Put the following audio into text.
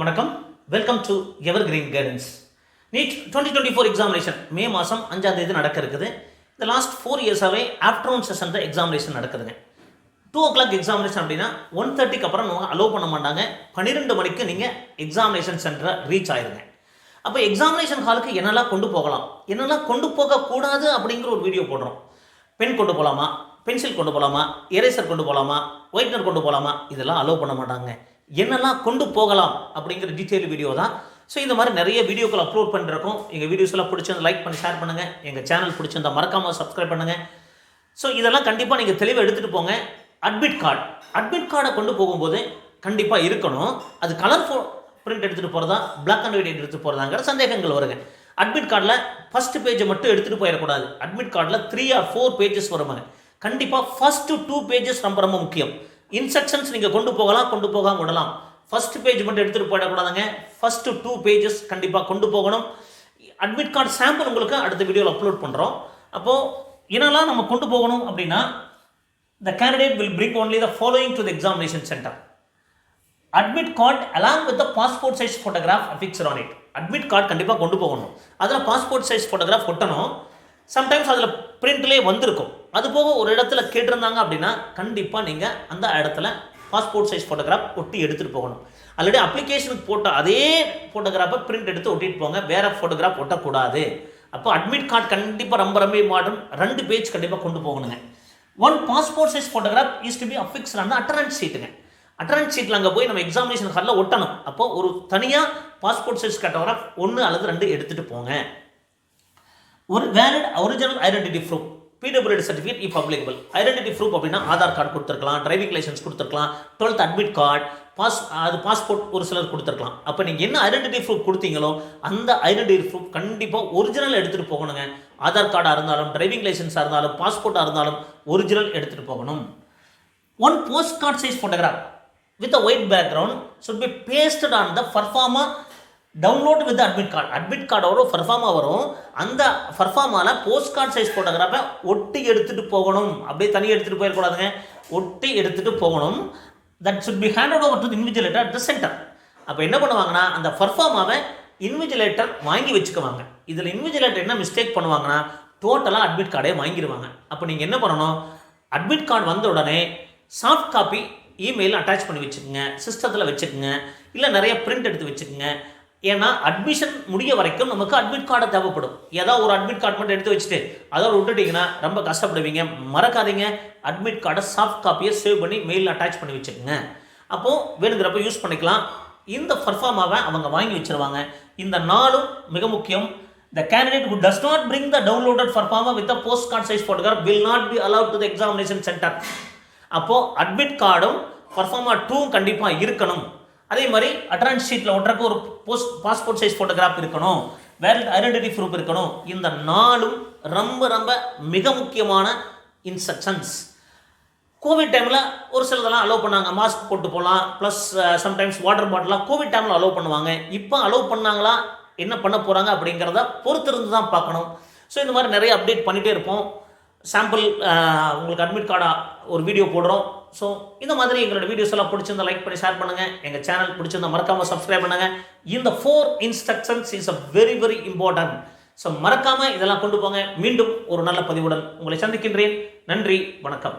வணக்கம். Welcome to evergreen guidance NEET twenty twenty four examination May மாதம் அஞ்சாம் தேதி நடக்க இருக்குது இந்த லாஸ்ட் ஃபோர் இயர்ஸாகவே ஆஃப்டர்நூன் செஷன் தான் எக்ஸாமினேஷன் நடக்குதுங்க. டூ ஓ கிளாக் எக்ஸாமினேஷன் அப்படின்னா ஒன் தேர்ட்டிக்கு அப்புறம் நம்ம அலோவ் பண்ண மாட்டாங்க. பன்னிரெண்டு மணிக்கு நீங்கள் எக்ஸாமினேஷன் சென்டரை ரீச் ஆயிருங்க. அப்போ எக்ஸாமினேஷன் ஹாலுக்கு என்னெல்லாம் கொண்டு போகலாம்? என்னெல்லாம் கொண்டு போகக்கூடாது அப்படிங்கிற ஒரு வீடியோ போடுறோம். பென் கொண்டு போகலாமா பென்சில் கொண்டு போகலாமா எரேசர் கொண்டு போகலாமா ஒயிட்னர் கொண்டு போகலாமா இதெல்லாம் அலோவ் பண்ண மாட்டாங்க. என்னெல்லாம் கொண்டு போகலாம் அப்படிங்கிற டீட்டெயில் வீடியோ தான். ஸோ இந்த மாதிரி நிறைய வீடியோக்கள் அப்லோட் பண்ணிருக்கோம். எங்கள் வீடியோஸ் எல்லாம் பிடிச்சிருந்தா லைக் பண்ணி ஷேர் பண்ணுங்கள் எங்கள் சேனல் பிடிச்சிருந்தா மறக்காமல் சப்ஸ்கிரைப் பண்ணுங்கள் ஸோ இதெல்லாம் கண்டிப்பாக நீங்கள் தெளிவாக எடுத்துகிட்டு போங்க. அட்மிட் கார்டு அட்மிட் கார்டை கொண்டு போகும்போது கண்டிப்பாக இருக்கணும். அது கலர் ஃபோ பிரிண்ட் எடுத்துகிட்டு போகிறதா பிளாக் அண்ட் ஒயிட் எடுத்துகிட்டு போகிறதாங்கிற சந்தேகங்கள் வருங்க. அட்மிட் கார்டில் ஃபஸ்ட் பேஜை மட்டும் எடுத்துகிட்டு போயிடக்கூடாது. அட்மிட் கார்டில் த்ரீ ஆர் ஃபோர் பேஜஸ் வருவாங்க கண்டிப்பாக ஃபஸ்ட்டு டூ பேஜஸ் ரொம்ப ரொம்ப முக்கியம். இன்ஸ்ட்ரக்ஷன்ஸ் நீங்கள் கொண்டு போகலாம் கொண்டு போகாம விடலாம். ஃபர்ஸ்ட் பேஜ் மட்டும் எடுத்துகிட்டு போயிடக்கூடாதுங்க ஃபஸ்ட்டு டூ பேஜஸ் கண்டிப்பாக கொண்டு போகணும். அட்மிட் கார்டு சாம்பிள் உங்களுக்கு அடுத்த வீடியோவில் அப்லோட் பண்ணுறோம் அப்போது என்னெல்லாம் நம்ம கொண்டு போகணும் அப்படின்னா the candidate will bring only the following to the examination centre admit card along with passport size photograph photograph on it admit card கண்டிப்பாக கொண்டு போகணும். அதில் பாஸ்போர்ட் சைஸ் ஃபோட்டோகிராஃப் ஒட்டணும். சம்டைம்ஸ் அதில் பிரிண்ட்லேயே வந்திருக்கும். அது போக ஒரு இடத்துல கேட்டிருந்தாங்க அப்படின்னா கண்டிப்பாக நீங்கள் அந்த இடத்துல பாஸ்போர்ட் சைஸ் ஃபோட்டோகிராஃப் ஒட்டி எடுத்துகிட்டு போகணும். ஆல்ரெடி அப்ளிகேஷனுக்கு போட்ட அதே ஃபோட்டோகிராஃபை பிரிண்ட் எடுத்து ஒட்டிட்டு போங்க. வேறு ஃபோட்டோகிராஃப் ஒட்டக்கூடாது. அப்போ அட்மிட் கார்டு கண்டிப்பாக ரொம்ப ரொம்ப மாற்றம் ரெண்டு பேஜ் கண்டிப்பாக கொண்டு போகணுங்க. One passport size photograph is to be affix அந்த அட்டரன்ஸ் சீட்டுங்க அட்டரன்ஸ் ஷீட்டில் அங்கே போய் நம்ம எக்ஸாமினேஷன் ஹாலில் ஒட்டணும். அப்போ ஒரு தனியாக பாஸ்போர்ட் சைஸ் கட்டோகிராஃப் ஒன்று அல்லது ரெண்டு எடுத்துகிட்டு போங்க. ஒரு valid original identity proof PWD certificate if applicable identity proof அப்படின்னா ஆதார் கார்டு கொடுத்துருக்கலாம் டிரைவிங் லைசன்ஸ் கொடுத்துருக்கலாம் டுவெல்த் அட்மிட் கார்டு பாஸ் அது பாஸ்போர்ட் ஒரு சிலர் கொடுத்துருக்கலாம். அப்போ நீங்கள் என்ன ஐடென்டிட்டி ப்ரூஃப் கொடுத்தீங்களோ அந்த ஐடென்டிட்டி ப்ரூஃப் கண்டிப்பாக ஒரிஜினல் எடுத்துகிட்டு போகணுங்க. ஆதார் கார்டாக இருந்தாலும் டிரைவிங் லைசன்ஸாக இருந்தாலும் பாஸ்போர்ட்டாக இருந்தாலும் ஒரிஜினல் எடுத்துகிட்டு போகணும். One postcard size photograph with a white background should be pasted on the proforma download with admit card admit கார்டோட பர்ஃபார்மா வரும். அந்த பர்ஃபார்மாவில் போஸ்ட் கார்டு சைஸ் ஃபோட்டோகிராஃபை ஒட்டி எடுத்துகிட்டு போகணும். அப்படியே தனியாக எடுத்துகிட்டு போயிடக்கூடாதுங்க. ஒட்டி எடுத்துகிட்டு போகணும். That should be handed over to invigilator at the centre அப்போ என்ன பண்ணுவாங்கன்னா அந்த பர்ஃபார்மாவை இன்விஜிலேட்டர் வாங்கி வச்சுக்குவாங்க. இதில் இன்விஜிலேட்டர் என்ன மிஸ்டேக் பண்ணுவாங்கன்னா டோட்டலாக அட்மிட் கார்டே வாங்கிடுவாங்க அப்போ நீங்கள் என்ன பண்ணணும்? அட்மிட் கார்டு வந்த உடனே சாஃப்ட் காப்பி இமெயில் அட்டாச் பண்ணி வச்சுக்கோங்க. சிஸ்டத்தில் வச்சுக்கோங்க. இல்லை நிறைய பிரிண்ட் எடுத்து வச்சுக்கோங்க. ஏன்னா அட்மிஷன் முடிய வரைக்கும் நமக்கு அட்மிட் கார்டை தேவைப்படும். ஏதாவது ஒரு அட்மிட் கார்டு மட்டும் எடுத்து வச்சுட்டு அதோட விட்டுட்டீங்கன்னா ரொம்ப கஷ்டப்படுவீங்க. மறக்காதீங்க. அட்மிட் கார்டை சாஃப்ட் காப்பியை சேவ் பண்ணி மெயில் அட்டாச் பண்ணி வச்சுக்கோங்க. அப்போது வேணுங்கிறப்ப யூஸ் பண்ணிக்கலாம். இந்த பர்ஃபார்மாவை அவங்க வாங்கி வச்சிருவாங்க. இந்த நாளும் மிக முக்கியம். The candidate who does not bring the downloaded performer with post postcard size photograph will not be allowed to the examination center. அப்போது அட்மிட் கார்டும் பர்ஃபார்மா டூவும் கண்டிப்பாக இருக்கணும். அதே மாதிரி அட்டனன்ஸ் ஷீட்டில் ஒட்டுறக்கு ஒரு போஸ்ட் பாஸ்போர்ட் சைஸ் ஃபோட்டோகிராஃப் இருக்கணும். வேலிட் ஐடென்டிட்டி ப்ரூஃப் இருக்கணும். இந்த நாளும் ரொம்ப ரொம்ப மிக முக்கியமான இன்ஸ்ட்ரக்ஷன்ஸ் கோவிட் டைமில் ஒரு சிலதெல்லாம் அலோவ் பண்ணாங்க. மாஸ்க் போட்டு போகலாம். ப்ளஸ் சம்டைம்ஸ் வாட்டர் பாட்டிலாம் கோவிட் டைமில் அலோவ் பண்ணுவாங்க. இப்போ அலோவ் பண்ணாங்களா? என்ன பண்ண போகிறாங்க அப்படிங்கிறத பொறுத்திருந்து தான் பார்க்கணும். ஸோ இந்த மாதிரி நிறைய அப்டேட் பண்ணிகிட்டே இருப்போம். சாம்பிள் உங்களுக்கு அட்மிட் கார்டாக ஒரு வீடியோ போடுறோம். ஸோ இந்த மாதிரி எங்களோட வீடியோஸ் எல்லாம் பிடிச்சிருந்தா லைக் பண்ணி ஷேர் பண்ணுங்கள் எங்கள் சேனல் பிடிச்சிருந்தா மறக்காமல் சப்ஸ்கிரைப் பண்ணுங்கள் இந்த four instructions is a very very important so மறக்காமல் இதெல்லாம் கொண்டு போங்க. மீண்டும் ஒரு நல்ல பதிவுடன் உங்களை சந்திக்கின்றேன். நன்றி வணக்கம்.